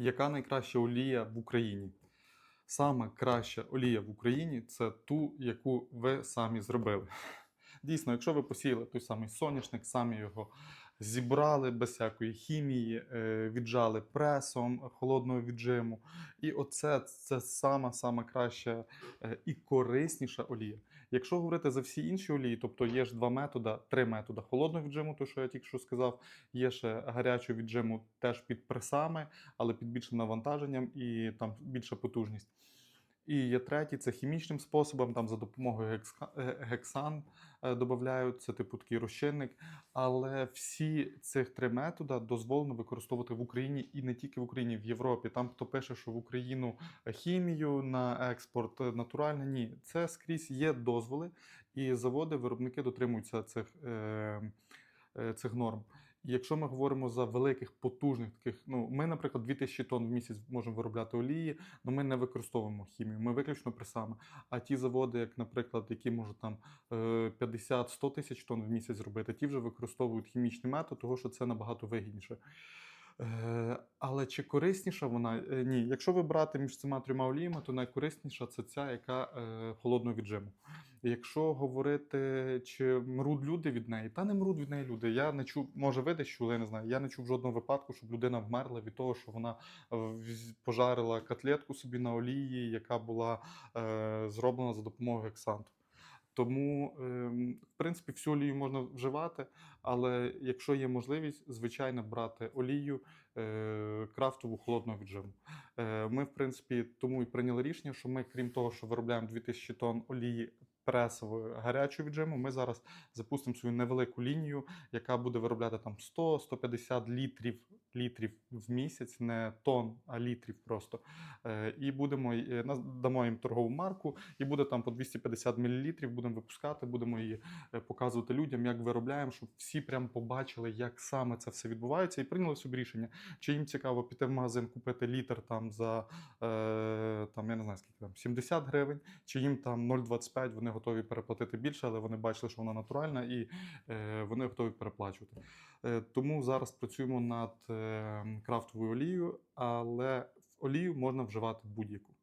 Яка найкраща олія в Україні? Саме краща олія в Україні це ту, яку ви самі зробили. Дійсно, якщо ви посіяли той самий соняшник, самі його зібрали без всякої хімії, е, віджали пресом холодного віджиму. І оце це сама сама краща е, і корисніша олія. Якщо говорити за всі інші олії, тобто є ж два методи, три методи холодного віджиму, то що я тільки що сказав, є ще гарячого віджиму теж під пресами, але під більшим навантаженням і там більша потужність. І є третій це хімічним способом, там за допомогою е, гексан е, додають, це типу такий розчинник. Але всі цих три методи дозволено використовувати в Україні і не тільки в Україні, в Європі. Там хто пише, що в Україну хімію на експорт е, натуральне, ні, це скрізь є дозволи, і заводи, виробники дотримуються цих, е, е, цих норм. Якщо ми говоримо за великих потужних таких, ну ми, наприклад, 2000 тонн в місяць можемо виробляти олії, але ми не використовуємо хімію, ми виключно пресами. А ті заводи, як, наприклад, які можуть там е, 50-100 тисяч тонн в місяць зробити, ті вже використовують хімічний метод, тому що це набагато вигідніше. Е, Але чи корисніша вона? Е, Ні. Якщо вибрати між цими трьома оліями, то найкорисніша це ця, яка е, холодного віджиму. Якщо говорити, чи мруть люди від неї, та не мруть від неї люди. Я не чув, може ви десь чули, я не знаю. Я не чув жодного випадку, щоб людина вмерла від того, що вона пожарила котлетку собі на олії, яка була е, зроблена за допомогою гексанту. Тому, ем, в принципі, всю олію можна вживати, але якщо є можливість, звичайно, брати олію е, крафтову холодного віджиму. Е, Ми, в принципі, тому і прийняли рішення, що ми, крім того, що виробляємо 2000 тонн олії пресової гарячого віджиму, ми зараз запустимо свою невелику лінію, яка буде виробляти там 100-150 літрів, літрів в місяць, не тонн, а літрів просто. Е, І будемо е, дамо їм торгову марку, і буде там по 250 мл, будемо випускати, будемо її е, показувати людям, як виробляємо, щоб всі прям побачили, як саме це все відбувається, і прийняли собі рішення, чи їм цікаво піти в магазин, купити літр там за там, я не знаю скільки там 70 гривень, чи їм там 0,25, вони готові переплатити більше, але вони бачили, що вона натуральна, і е, вони готові переплачувати. Е, тому зараз працюємо над е, крафтовою олією, але олію можна вживати будь-яку.